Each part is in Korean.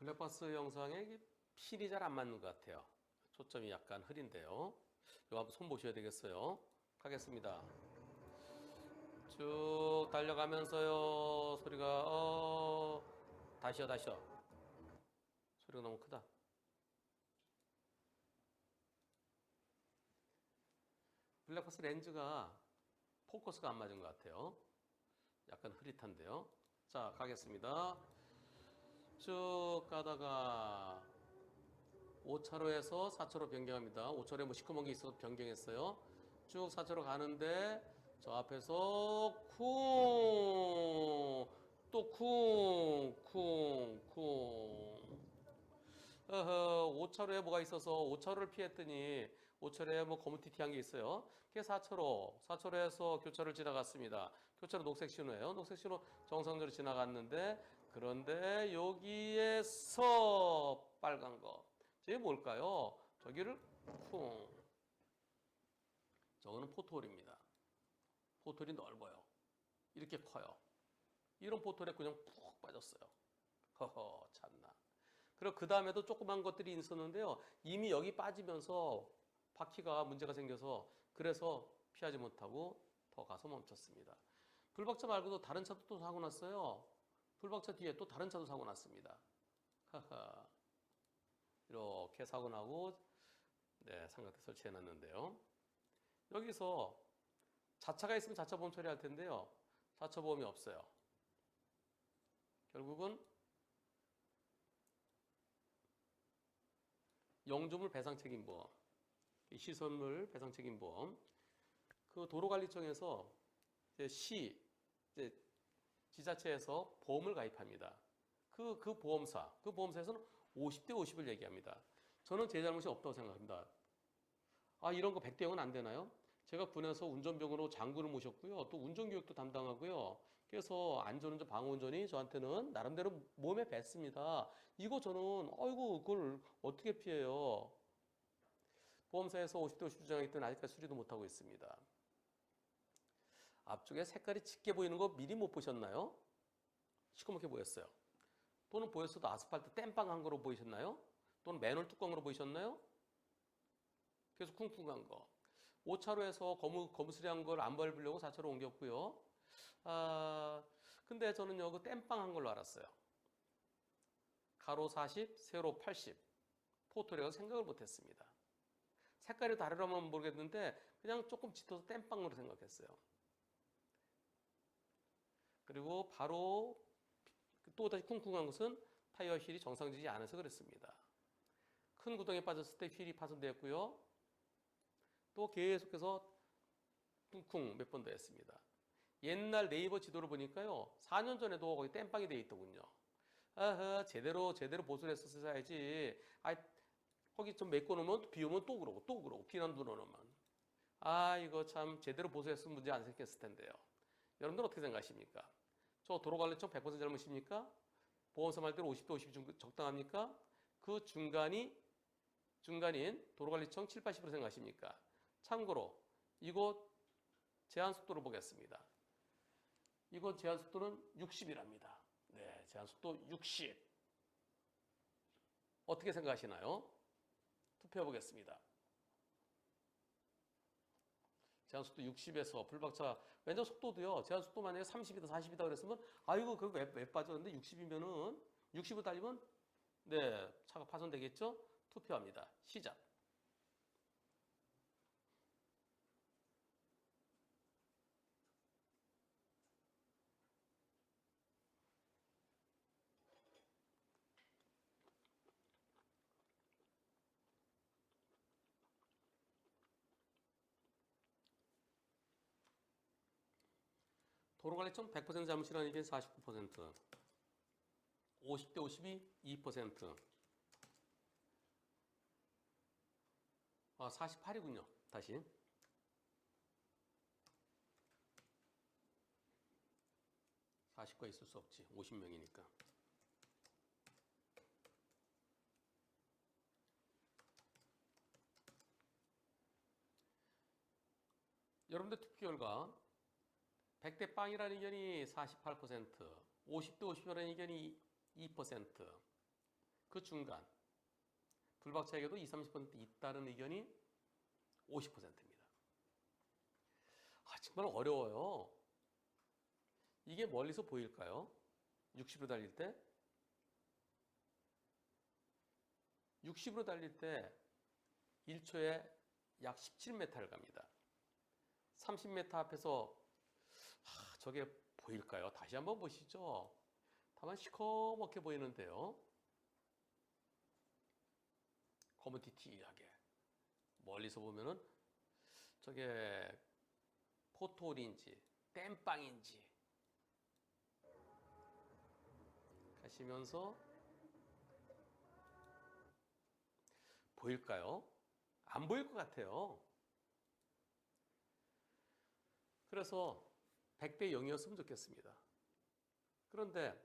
블랙박스 영상에 필이 잘 안 맞는 것 같아요. 초점이 약간 흐린데요. 이거 한번 손 보셔야 되겠어요. 가겠습니다. 쭉 달려가면서요. 소리가 어 다시요 다시요. 소리가 너무 크다. 블랙박스 렌즈가 포커스가 안 맞은 것 같아요. 약간 흐릿한데요. 자 가겠습니다. 쭉 가다가 5차로에서 4차로 변경합니다. 5차로에 뭐 시커먼 게 있어서 변경했어요. 쭉 4차로 가는데 저 앞에서 쿵! 또 쿵! 쿵! 쿵! 어허, 5차로에 뭐가 있어서 5차로를 피했더니 5차로에 뭐 검은티티한 게 있어요. 그게 4차로, 4차로에서 교차를 지나갔습니다. 교차로 녹색 신호예요. 녹색 신호 정상적으로 지나갔는데 그런데 여기에서 빨간 거. 저게 뭘까요? 저기를 쿵. 저거는 포토홀입니다. 포토홀이 넓어요. 이렇게 커요. 이런 포토홀에 그냥 푹 빠졌어요. 허허, 참나. 그리고 그 다음에도 조그만 것들이 있었는데요. 이미 여기 빠지면서 바퀴가 문제가 생겨서 그래서 피하지 못하고 더 가서 멈췄습니다. 불박차 말고도 다른 차도 또 사고 났어요. 불박차 뒤에 또 다른 차도 사고 났습니다. 하하. 이렇게 사고 나고 네, 삼각대 설치해 놨는데요. 여기서 자차가 있으면 자차 보험 처리할 텐데요. 자차 보험이 없어요. 결국은 영주물 배상 책임 보험, 시설물 배상 책임 보험, 그 도로관리청에서 이제 시, 이제 지자체에서 보험을 가입합니다. 그, 그 보험사, 그 보험사에서는 50대 50을 얘기합니다. 저는 제 잘못이 없다고 생각합니다. 아, 이런 거 100대 0은 안 되나요? 제가 군에서 운전병으로 장군을 모셨고요. 또 운전교육도 담당하고요. 그래서 안전운전, 방어운전이 저한테는 나름대로 몸에 뱄습니다. 이거 저는, 아이고, 그걸 어떻게 피해요? 보험사에서 50대 50 주장하기 아직까지 수리도 못하고 있습니다. 앞쪽에 색깔이 짙게 보이는 거 미리 못 보셨나요? 시커멓게 보였어요. 또는 보였어도 아스팔트 땜빵한 거로 보이셨나요? 또는 맨홀 뚜껑으로 보이셨나요? 계속 쿵쿵한 거. 5차로에서 거무, 거무스레한 걸 안 밟으려고 4차로 옮겼고요. 아, 근데 저는요, 그 땜빵한 걸로 알았어요. 가로 40, 세로 80. 포토레가 생각을 못 했습니다. 색깔이 다르려면 모르겠는데, 그냥 조금 짙어서 땜빵으로 생각했어요. 그리고 바로 또다시 쿵쿵한 것은 타이어 휠이 정상적이지 않아서 그랬습니다. 큰 구덩이에 빠졌을 때 휠이 파손되었고요. 또 계속해서 쿵쿵 몇 번 더 했습니다. 옛날 네이버 지도를 보니까요. 4년 전에도 거기 땜빵이 돼 있더군요. 아하, 제대로 제대로 보수를 했었어야지. 아, 거기 좀 메꿔 놓으면 비 오면 또 그러고 또 그러고 비난 들어오면. 아, 이거 참 제대로 보수했으면 문제 안 생겼을 텐데요. 여러분들 어떻게 생각하십니까? 저 도로 관리청 100% 잘못입니까? 보험사 말대로 50대 50 적당합니까? 그 중간이 중간인 도로관리청 7, 80% 생각하십니까? 참고로 이곳 제한 속도를 보겠습니다. 이곳 제한 속도는 60이랍니다. 네, 제한 속도 60. 어떻게 생각하시나요? 투표해 보겠습니다. 제한 속도 60에서 불박차 왜냐 속도도요. 제한 속도 만약에 30이다 40이다 그랬으면 아이고 그거 왜, 왜 빠졌는데 60이면은 60을 달리면 네 차가 파손되겠죠. 투표합니다. 시작. 도로관리청 100% 잘못이라는 의견 49%, 50대 50이 2%, 아, 48이군요. 다시. (40과) 있을 수 없지 (50명이니까) 여러분들 투표 결과 100대 빵이라는 의견이 48%, 50대 50이라는 의견이 2%, 그 중간 불박차에게도 20, 30% 있다는 의견이 50%입니다. 아, 정말 어려워요. 이게 멀리서 보일까요? 60으로 달릴 때 60으로 달릴 때 1초에 약 17m를 갑니다. 30m 앞에서 아, 저게 보일까요? 다시 한번 보시죠. 다만 시커멓게 보이는데요. 거무튀튀하게 멀리서 보면은 저게 포토홀인지 땜빵인지 가시면서 보일까요? 안 보일 것 같아요. 그래서 100대 0이었으면 좋겠습니다. 그런데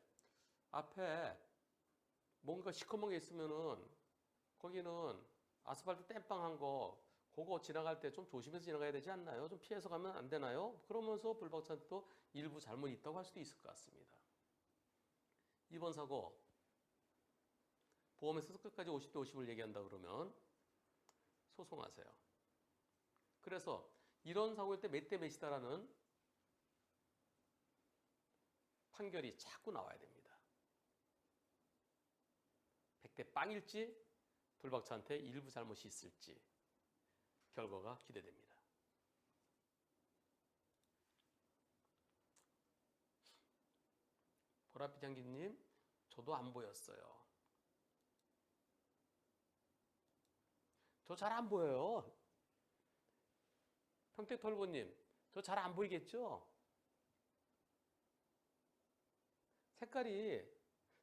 앞에 뭔가 시커먼 게 있으면은 거기는 아스팔트 땜빵한 거 그거 지나갈 때 좀 조심해서 지나가야 되지 않나요? 좀 피해서 가면 안 되나요? 그러면서 불박차도 일부 잘못 있다고 할 수도 있을 것 같습니다. 이번 사고 보험에서 끝까지 50대 50을 얘기한다 그러면 소송하세요. 그래서 이런 사고일 때 몇 대 몇이다라는 판결이 자꾸 나와야 됩니다. 100대 빵일지 불박차한테 일부 잘못이 있을지 결과가 기대됩니다. 보라빛 향기님, 저도 안 보였어요. 저 잘 안 보여요. 평택 털보님, 저 잘 안 보이겠죠? 색깔이,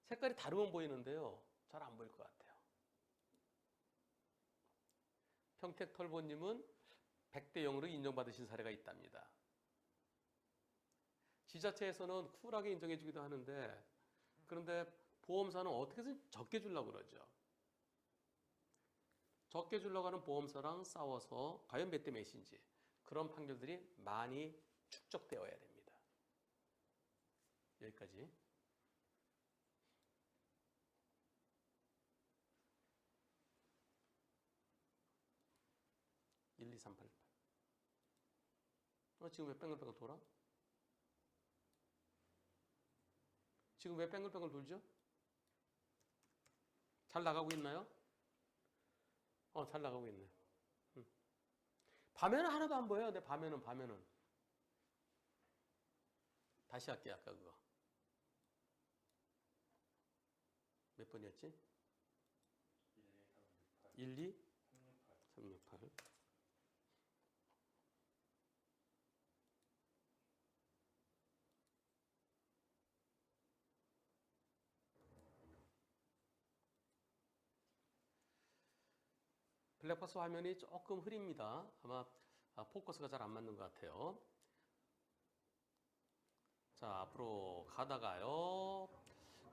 색깔이 다르면 보이는데요. 잘 안 보일 것 같아요. 평택 털보님은 100대 0으로 인정받으신 사례가 있답니다. 지자체에서는 쿨하게 인정해 주기도 하는데 그런데 보험사는 어떻게든 적게 주려고 그러죠. 적게 주려고 하는 보험사랑 싸워서 과연 몇 대 몇인지 그런 판결들이 많이 축적되어야 됩니다. 여기까지. 일, 이, 삼, 팔, 팔. 어, 지금 왜 뺑글뺑글 돌아? 지금 왜 뺑글뺑글 돌죠? 잘 나가고 있나요? 어, 잘 나가고 있네. 음. 밤에는 하나도 안 보여요. 내 밤에는, 밤에는. 다시 할게요, 아까 그거. 몇 번이었지? 1, 2, 블랙박스 화면이 조금 흐립니다. 아마 아, 포커스가 잘 안 맞는 것 같아요. 자, 앞으로 가다가요.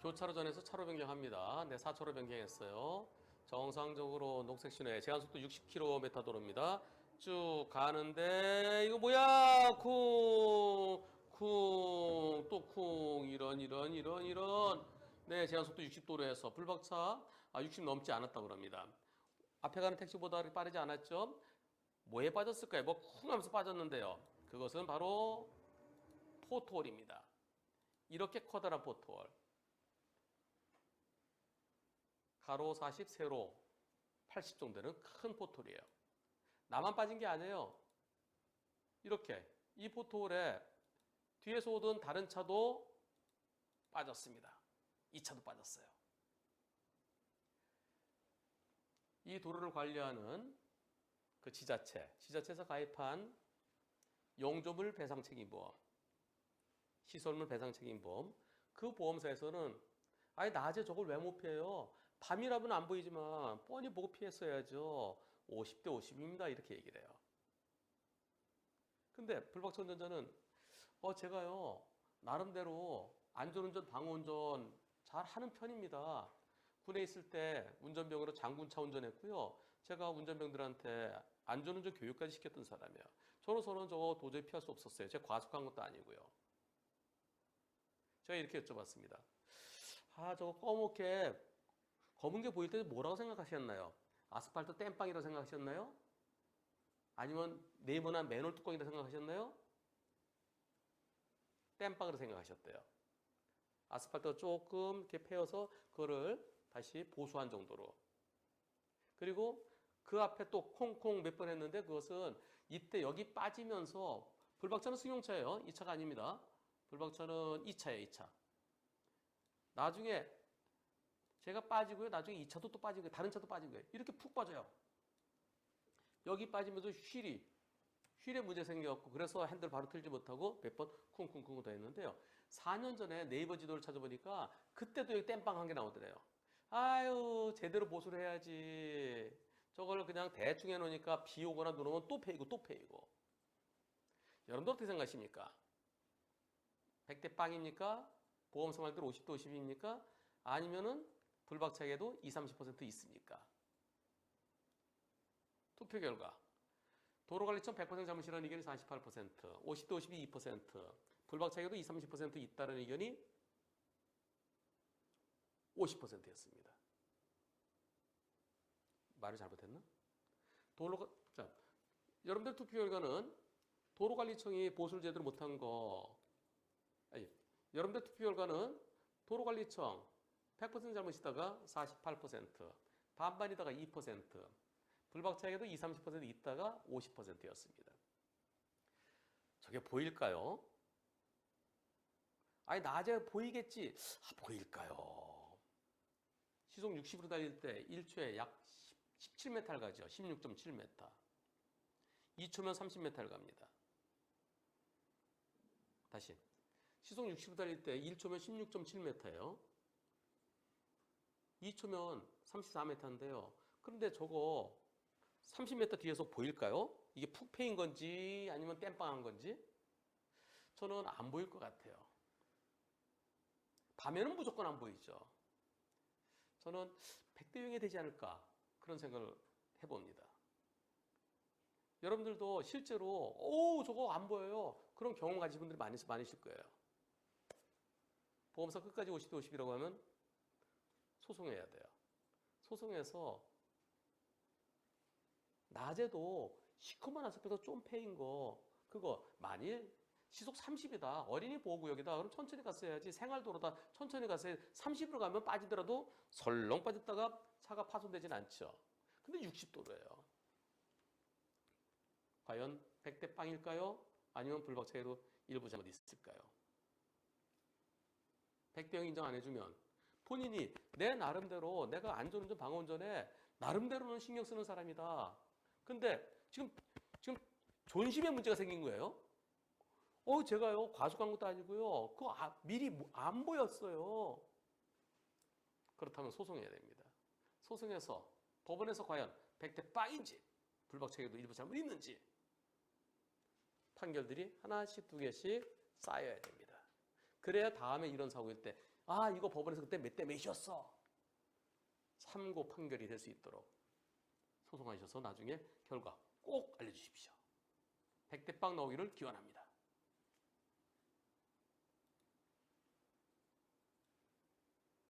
교차로 전에서 차로 변경합니다. 네, 4차로 변경했어요. 정상적으로 녹색 신호에 제한 속도 60km 도로입니다. 쭉 가는데 이거 뭐야? 쿵, 쿵, 또 쿵, 이런 이런 이런 이런. 네, 제한 속도 60도로에서 불박차 아, 60 넘지 않았다고 그럽니다. 앞에 가는 택시보다 빠르지 않았죠? 뭐에 빠졌을까요? 뭐 쿵 하면서 빠졌는데요. 그것은 바로 포토홀입니다. 이렇게 커다란 포토홀. 가로 40, 세로 80 정도 는 큰 포토홀이에요. 나만 빠진 게 아니에요. 이렇게 이 포토홀에 뒤에서 오던 다른 차도 빠졌습니다. 이 차도 빠졌어요. 이 도로를 관리하는 그 지자체, 지자체에서 가입한 용조물 배상 책임보험, 시설물 배상 책임보험, 그 보험사에서는 아니 낮에 저걸 왜 못 피해요? 밤이라면 안 보이지만 뻔히 보고 피했어야죠. 50대 50입니다. 이렇게 얘기를 해요. 근데 불박차 운전자는 어 제가요 나름대로 안전운전 방어운전 잘 하는 편입니다. 군에 있을 때 운전병으로 장군차 운전했고요. 제가 운전병들한테 안전운전 교육까지 시켰던 사람이에요. 저로서는 저거 도저히 피할 수 없었어요. 제가 과속한 것도 아니고요. 제가 이렇게 여쭤봤습니다. 아, 저거 검게 검은 게 보일 때 뭐라고 생각하셨나요? 아스팔트 땜빵이라고 생각하셨나요? 아니면 네모난 맨홀 뚜껑이라고 생각하셨나요? 땜빵으로 생각하셨대요. 아스팔트가 조금 이렇게 패여서 그거를 다시 보수한 정도로. 그리고 그 앞에 또 콩콩 몇 번 했는데 그것은 이때 여기 빠지면서 불박차는 승용차예요. 2차가 아닙니다. 불박차는 2차예요, 2차. 나중에 제가 빠지고요. 나중에 2차도 또 빠지고 다른 차도 빠지고요. 이렇게 푹 빠져요. 여기 빠지면서 휠이 휠에 문제 생겨갖고 그래서 핸들 바로 틀지 못하고 몇 번 쿵쿵쿵 더 했는데요. 4년 전에 네이버 지도를 찾아보니까 그때도 땜빵 한개 나오더래요. 아유 제대로 보수를 해야지. 저걸 그냥 대충 해놓으니까 비 오거나 눈 오면 또 패이고 또 패이고. 여러분들 어떻게 생각하십니까? 100대 빵입니까? 보험 생활들 50대 50입니까? 아니면은 불박차에도 20, 30% 있습니까? 투표 결과 도로관리청 100% 잘못이라는 의견이 48%, 50대 50이 2%, 불박차에도 20, 30% 있다는 의견이 50%였습니다. 말을 잘못했나? 도로가 자 여러분들 투표 결과는 도로관리청이 보수를 제대로 못한 거 아니 여러분들 투표 결과는 도로관리청 100% 잘못이다가 48%, 반반이다가 2%, 불박차에도 20, 30% 있다가 50%였습니다. 저게 보일까요? 아니 낮에 보이겠지. 아, 보일까요? 시속 60으로 달릴 때 1초에 약 17m 가죠. 16.7m. 2초면 30m를 갑니다. 다시. 시속 60으로 달릴 때 1초면 16.7m예요. 2초면 34m인데요. 그런데 저거 30m 뒤에서 보일까요? 이게 푹 패인 건지 아니면 땜빵한 건지? 저는 안 보일 것 같아요. 밤에는 무조건 안 보이죠. 저는 백대용이 되지 않을까 그런 생각을 해봅니다. 여러분들도 실제로 오 저거 안 보여요. 그런 경험 가지신 분들이 많이, 많으실 거예요. 보험사 끝까지 50대 50이라고 하면 소송해야 돼요. 소송해서 낮에도 시커먼 아스팔트 좀 패인 거 그거 만일 시속 30이다 어린이 보호구역이다 그럼 천천히 갔어야지 생활도로다 천천히 가서 30으로 가면 빠지더라도 설렁 빠졌다가 차가 파손되진 않죠. 근데 60도로예요. 과연 100대 빵일까요? 아니면 불박차에도 일부 잘못 있을까요? 100대형 인정 안 해주면 본인이 내 나름대로 내가 안전운전 방어운전에 나름대로는 신경 쓰는 사람이다. 근데 지금 지금 존심에 문제가 생긴 거예요. 어 제가요 과속한 것도 아니고요. 그거 아, 미리 뭐- 안 보였어요. 그렇다면 소송해야 됩니다. 소송해서 법원에서 과연 100대 빵인지 불박차에도 일부 잘못 있는지 판결들이 하나씩 두 개씩 쌓여야 됩니다. 그래야 다음에 이런 사고일 때, 아, 이거 법원에서 그때 몇 대 몇이었어. 참고 판결이 될 수 있도록 소송하셔서 나중에 결과 꼭 알려주십시오. 백대빵 나오기를 기원합니다.